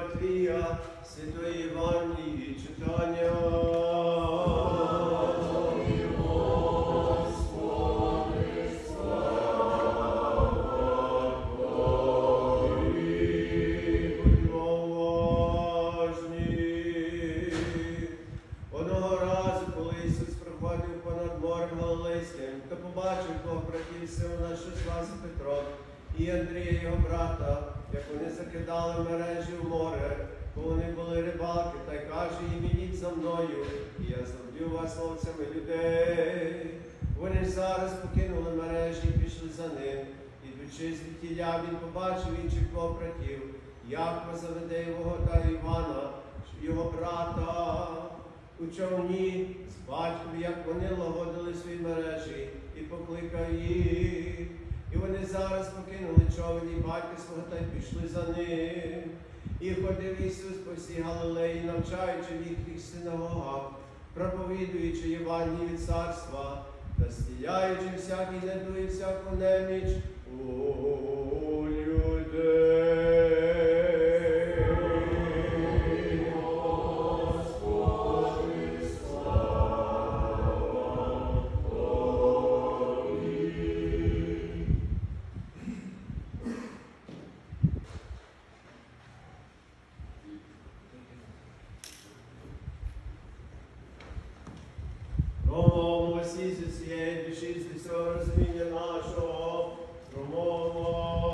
Матвія, Святої Євангелії читання. То побачив двох братів Симона, що звався Петро, і Андрія, його брата, закидали мережі в море, бо вони були рибалки, та й каже їм, ідіть за мною, і я зроблю вас ловцями людей. Вони зараз покинули мережі і пішли за ним. Ідучи з звідтіля, він побачив інших двох братів, Якова Заведеєвого та Івана, його брата у човні з батьком, як вони лагодили свої мережі, і покликав їх. Зараз покинули човен і батька свого та й пішли за ним. І ходив Ісус по всій Галилеї, навчаючи в їхніх синагогах, проповідуючи Євангелії від царства та стіляючи всякий неду всяку неміч спасі зі всієї душі, зі всього розуміння нашого, промов.